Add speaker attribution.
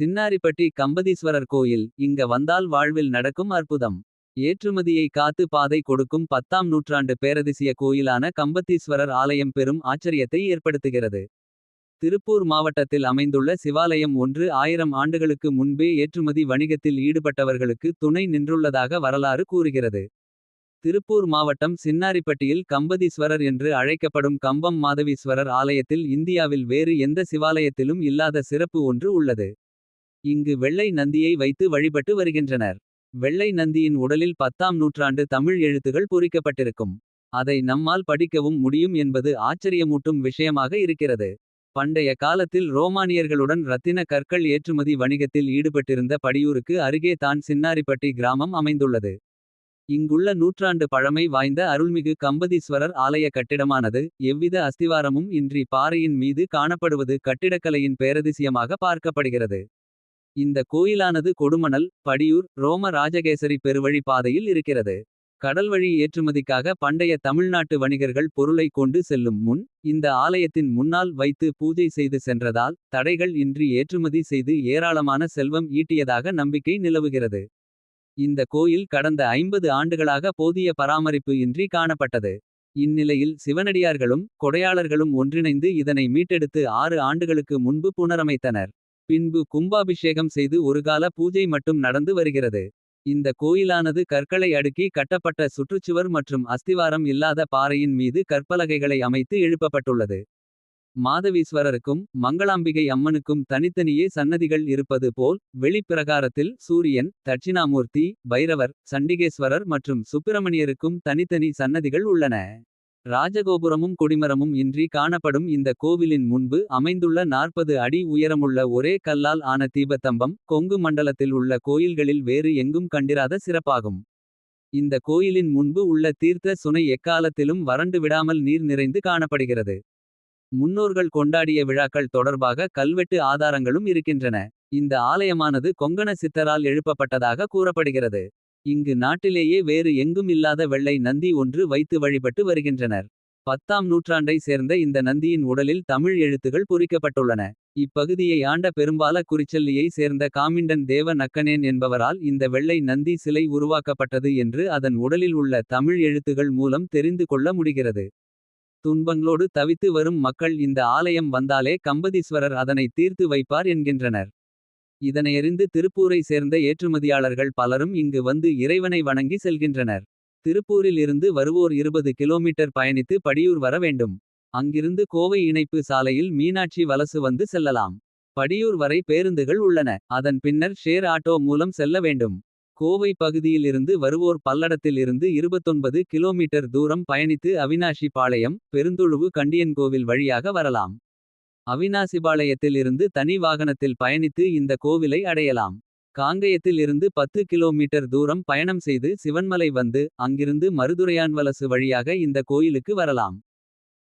Speaker 1: சின்னாரிப்பட்டி கம்பதீஸ்வரர் கோயில் இங்க வந்தால் வாழ்வில் நடக்கும் அற்புதம். ஏற்றுமதியை காத்து பாதை கொடுக்கும் பத்தாம் நூற்றாண்டு பேரதிசிய கோயிலான கம்பத்தீஸ்வரர் ஆலயம் பெரும் ஆச்சரியத்தை ஏற்படுத்துகிறது. திருப்பூர் மாவட்டத்தில் அமைந்துள்ள சிவாலயம் ஒன்று ஆயிரம் ஆண்டுகளுக்கு முன்பே ஏற்றுமதி வணிகத்தில் ஈடுபட்டவர்களுக்கு துணை நின்றுள்ளதாக வரலாறு கூறுகிறது. திருப்பூர் மாவட்டம் சின்னாரிப்பட்டியில் கம்பதீஸ்வரர் என்று அழைக்கப்படும் கம்பம் மாதவீஸ்வரர் ஆலயத்தில் இந்தியாவில் வேறு எந்த சிவாலயத்திலும் இல்லாத சிறப்பு ஒன்று உள்ளது. இங்கு வெள்ளை நந்தியை வைத்து வழிபட்டு வருகின்றனர். வெள்ளை நந்தியின் உடலில் பத்தாம் நூற்றாண்டு தமிழ் எழுத்துகள் பொறிக்கப்பட்டிருக்கும். அதை நம்மால் படிக்கவும் முடியும் என்பது ஆச்சரியமூட்டும் விஷயமாக இருக்கிறது. பண்டைய காலத்தில் ரோமானியர்களுடன் ரத்தின கற்கள் ஏற்றுமதி வணிகத்தில் ஈடுபட்டிருந்த படியூருக்கு அருகே தான் சின்னாரிப்பட்டி கிராமம் அமைந்துள்ளது. இங்குள்ள நூற்றாண்டு பழமை வாய்ந்த அருள்மிகு கம்பதீஸ்வரர் ஆலய கட்டிடமானது. எவ்வித அஸ்திவாரமும் இன்றி பாறையின் மீது காணப்படுவது கட்டிடக்கலையின் பேரதிசயமாக பார்க்கப்படுகிறது. இந்த கோயிலானது கொடுமணல் படியூர் ரோம ராஜகேசரி பெருவழி பாதையில் இருக்கிறது. கடல்வழி ஏற்றுமதிக்காக பண்டைய தமிழ்நாட்டு வணிகர்கள் பொருளை கொண்டு செல்லும் முன். இந்த ஆலயத்தின் முன்னால் வைத்து பூஜை செய்து சென்றதால். தடைகள் இன்றி ஏற்றுமதி செய்து ஏராளமான செல்வம் ஈட்டியதாக நம்பிக்கை நிலவுகிறது. இந்த கோயில் கடந்த ஐம்பது ஆண்டுகளாக போதிய பராமரிப்பு இன்றி காணப்பட்டது. இந்நிலையில் சிவனடியார்களும் கொடையாளர்களும் ஒன்றிணைந்து இதனை மீட்டெடுத்து ஆறு ஆண்டுகளுக்கு முன்பு புனரமைத்தனர். பின்பு கும்பாபிஷேகம் செய்து ஒருகால பூஜை மட்டும் நடந்து வருகிறது. இந்த கோயிலானது கற்களை அடுக்கி கட்டப்பட்ட சுற்றுச்சுவர் மற்றும் அஸ்திவாரம் இல்லாத பாறையின் மீது கற்பலகைகளை அமைத்து எழுப்பப்பட்டுள்ளது. மாதவீஸ்வரருக்கும் மங்களாம்பிகை அம்மனுக்கும் தனித்தனியே சன்னதிகள் இருப்பது போல். வெளிப்பிரகாரத்தில் சூரியன் தட்சிணாமூர்த்தி பைரவர் சண்டிகேஸ்வரர் மற்றும் சுப்பிரமணியருக்கும் தனித்தனி சன்னதிகள் உள்ளன. ராஜகோபுரமும் கொடிமரமும் இன்றி காணப்படும் இந்த கோவிலின் முன்பு அமைந்துள்ள 40 அடி உயரமுள்ள ஒரே கல்லால் ஆன தீபத்தம்பம். கொங்கு மண்டலத்தில் உள்ள கோயில்களில் வேறு எங்கும் கண்டிராத சிறப்பாகும். இந்த கோயிலின் முன்பு உள்ள தீர்த்த சுனை எக்காலத்திலும் வறண்டு விடாமல் நீர் நிறைந்து காணப்படுகிறது. முன்னோர்கள் கொண்டாடிய விழாக்கள் தொடர்பாக கல்வெட்டு ஆதாரங்களும் இருக்கின்றன. இந்த ஆலயமானது கொங்கண சித்தரால் எழுப்பப்பட்டதாக கூறப்படுகிறது. இங்கு நாட்டிலேயே வேறு எங்கும் இல்லாத வெள்ளை நந்தி ஒன்று வைத்து வழிபட்டு வருகின்றனர். பத்தாம் நூற்றாண்டை சேர்ந்த இந்த நந்தியின் உடலில் தமிழ் எழுத்துகள் பொறிக்கப்பட்டுள்ளன. இப்பகுதியை ஆண்ட பெரும்பால குறிச்சல்லியை சேர்ந்த காமிண்டன் தேவ நக்கனேன் என்பவரால் இந்த வெள்ளை நந்தி சிலை உருவாக்கப்பட்டது என்று அதன் உடலில் உள்ள தமிழ் எழுத்துகள் மூலம் தெரிந்து கொள்ள முடிகிறது. துன்பங்களோடு தவித்து வரும் மக்கள் இந்த ஆலயம் வந்தாலே கம்பதீஸ்வரர் அதனை தீர்த்து வைப்பார் என்கின்றனர். இதனையறிந்து திருப்பூரை சேர்ந்த ஏற்றுமதியாளர்கள் பலரும் இங்கு வந்து இறைவனை வணங்கி செல்கின்றனர். திருப்பூரில் இருந்து வருவோர் 20 கிலோமீட்டர் பயணித்து படியூர் வர வேண்டும். அங்கிருந்து கோவை இணைப்பு சாலையில் மீனாட்சி வலசு வந்து செல்லலாம். படியூர் வரை பேருந்துகள் உள்ளன அதன் பின்னர் ஷேர் ஆட்டோ மூலம் செல்ல வேண்டும். கோவை பகுதியில் இருந்து வருவோர் பல்லடத்தில் இருந்து 29 கிலோமீட்டர் தூரம் பயணித்து அவினாஷி பாளையம். பெருந்துழுவு கண்டியன்கோவில் வழியாக வரலாம். அவினாசிபாளையத்தில் இருந்து தனி வாகனத்தில் பயணித்து இந்த கோவிலை அடையலாம். காங்கயத்தில் இருந்து 10 கிலோமீட்டர் தூரம் பயணம் செய்து சிவன்மலை வந்து. அங்கிருந்து மருதுரையான்வலசு வழியாக இந்த கோயிலுக்கு வரலாம்.